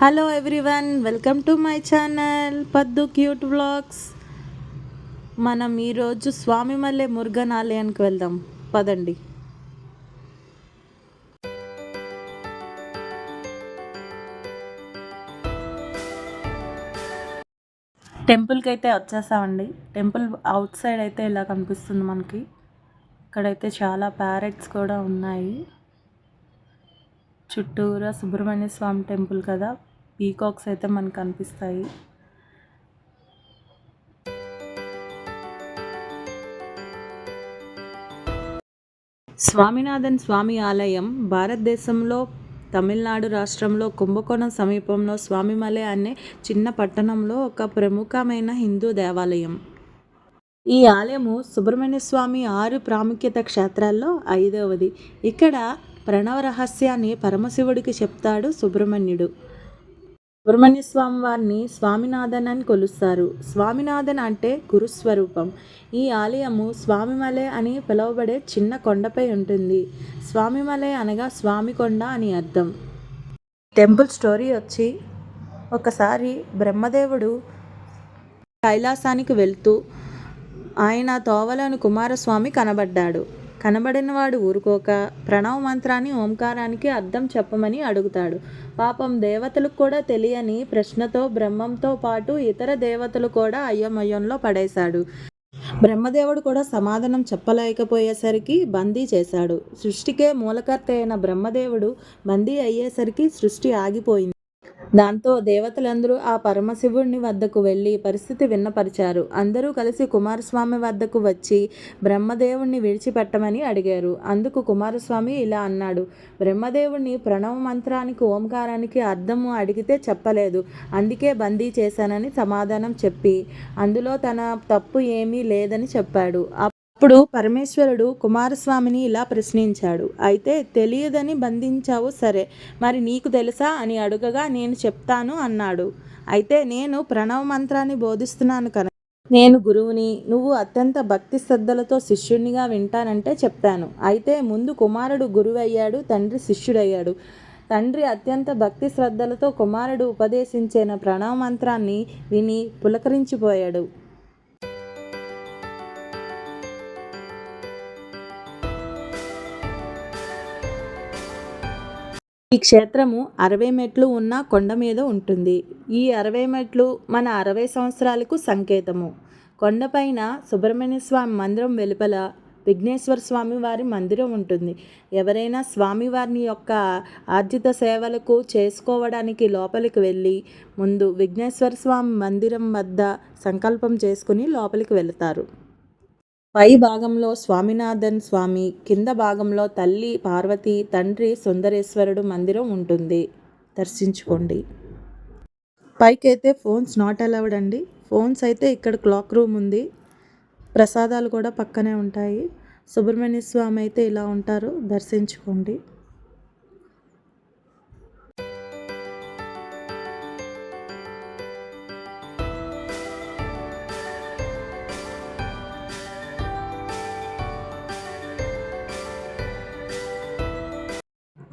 Hello everyone welcome to my channel Paddu cute vlogs మనం ఈరోజు స్వామిమల్లె మురుగన్ ఆలయానికి వెళ్దాం పదండి టెంపుల్కి అయితే వచ్చేసామండి. టెంపుల్ అవుట్ సైడ్ అయితే ఇలా కనిపిస్తుంది మనకి. ఇక్కడైతే చాలా ప్యారెట్స్ కూడా ఉన్నాయి. చుట్టూరా సుబ్రహ్మణ్య స్వామి టెంపుల్ కదా. పీకాక్స్ అయితే మనకు కనిపిస్తాయి స్వామినాథన్ స్వామి ఆలయం భారతదేశంలో తమిళనాడు రాష్ట్రంలో కుంభకోణం సమీపంలో స్వామిమలై అనే చిన్న పట్టణంలో ఒక ప్రముఖమైన హిందూ దేవాలయం. ఈ ఆలయము సుబ్రహ్మణ్య స్వామి ఆరు ప్రాముఖ్యత క్షేత్రాల్లో ఐదవది. ఇక్కడ ప్రణవ రహస్యాన్ని పరమశివుడికి చెప్తాడు సుబ్రహ్మణ్యుడు. సుబ్రహ్మణ్య స్వామి వారిని స్వామినాథన్ అని కొలుస్తారు. స్వామినాథన్ అంటే గురుస్వరూపం. ఈ ఆలయము స్వామిమలై అని పిలువబడే చిన్న కొండపై ఉంటుంది. స్వామిమలై అనగా స్వామి కొండ అని అర్థం. టెంపుల్ స్టోరీ వచ్చి ఒకసారి బ్రహ్మదేవుడు కైలాసానికి వెళ్తూ ఆయన తోవలను కుమారస్వామి కనబడ్డాడు. కనబడినవాడు ఊరుకోక ప్రణవ మంత్రాన్ని ఓంకారానికి అర్థం చెప్పమని అడుగుతాడు. పాపం దేవతలకు కూడా తెలియని ప్రశ్నతో బ్రహ్మంతో పాటు ఇతర దేవతలు కూడా అయ్యమయ్యంలో పడేశాడు. బ్రహ్మదేవుడు కూడా సమాధానం చెప్పలేకపోయేసరికి బందీ చేశాడు. సృష్టికే మూలకర్త అయిన బ్రహ్మదేవుడు బందీ అయ్యేసరికి సృష్టి ఆగిపోయింది. దాంతో దేవతలందరూ ఆ పరమశివుడిని వద్దకు వెళ్ళి పరిస్థితి విన్నపరిచారు. అందరూ కలిసి కుమారస్వామి వద్దకు వచ్చి బ్రహ్మదేవుణ్ణి విడిచిపెట్టమని అడిగారు. అందుకు కుమారస్వామి ఇలా అన్నాడు బ్రహ్మదేవుణ్ణి ప్రణవ మంత్రానికి ఓంకారానికి అర్థము అడిగితే చెప్పలేదు. అందుకే బందీ చేశానని సమాధానం చెప్పి అందులో తన తప్పు ఏమీ లేదని చెప్పాడు. అప్పుడు పరమేశ్వరుడు కుమారస్వామిని ఇలా ప్రశ్నించాడు. అయితే తెలియదని బంధించావు సరే మరి నీకు తెలుసా? అని అడుగగా నేను చెప్తాను అన్నాడు. అయితే నేను ప్రణవ మంత్రాన్ని బోధిస్తున్నాను కనుక నేను గురువుని నువ్వు అత్యంత భక్తి శ్రద్ధలతో శిష్యునిగా వింటానంటే చెప్తాను. అయితే ముందు కుమారుడు గురువు అయ్యాడు తండ్రి శిష్యుడయ్యాడు. తండ్రి అత్యంత భక్తి శ్రద్ధలతో కుమారుడు ఉపదేశించిన ప్రణవ మంత్రాన్ని విని పులకరించిపోయాడు. ఈ క్షేత్రము అరవై మెట్లు ఉన్న కొండ మీద ఉంటుంది. ఈ అరవై మెట్లు మన అరవై సంవత్సరాలకు సంకేతము. కొండపైన సుబ్రహ్మణ్య స్వామి మందిరం వెలుపల విఘ్నేశ్వర స్వామి వారి మందిరం ఉంటుంది. ఎవరైనా స్వామివారిని యొక్క ఆర్జిత సేవలకు చేసుకోవడానికి లోపలికి వెళ్ళి ముందు విఘ్నేశ్వర స్వామి మందిరం వద్ద సంకల్పం చేసుకుని లోపలికి వెళతారు. పై భాగంలో స్వామినాథన్ స్వామి కింద భాగంలో తల్లి పార్వతి తండ్రి సుందరేశ్వరుడు మందిరం ఉంటుంది. దర్శించుకోండి. పైకైతే ఫోన్స్ నాట్ అలౌడ్ అండి. ఫోన్స్ అయితే ఇక్కడ క్లాక్ రూమ్ ఉంది. ప్రసాదాలు కూడా పక్కనే ఉంటాయి. సుబ్రహ్మణ్య స్వామి అయితే ఇలా ఉంటారు. దర్శించుకోండి.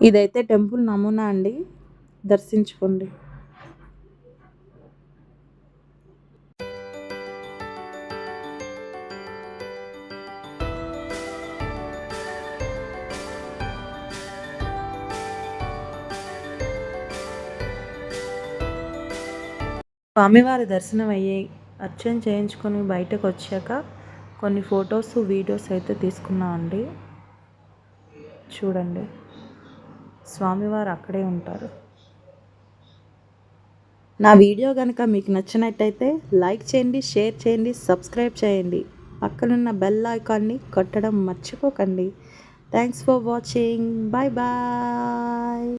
ఇదైతే టెంపుల్ నమూనా అండి. దర్శించుకోండి. స్వామివారి దర్శనం అయ్యి అర్చన చేయించుకొని బయటకు వచ్చాక కొన్ని ఫొటోస్ వీడియోస్ అయితే తీసుకున్నామండి. చూడండి. స్వామివారు అక్కడే ఉంటారు. నా వీడియో కనుక మీకు నచ్చినట్టయితే లైక్ చేయండి షేర్ చేయండి సబ్స్క్రైబ్ చేయండి. పక్కనున్న బెల్ ఐకాన్ని కొట్టడం మర్చిపోకండి. Thanks for watching. Bye bye.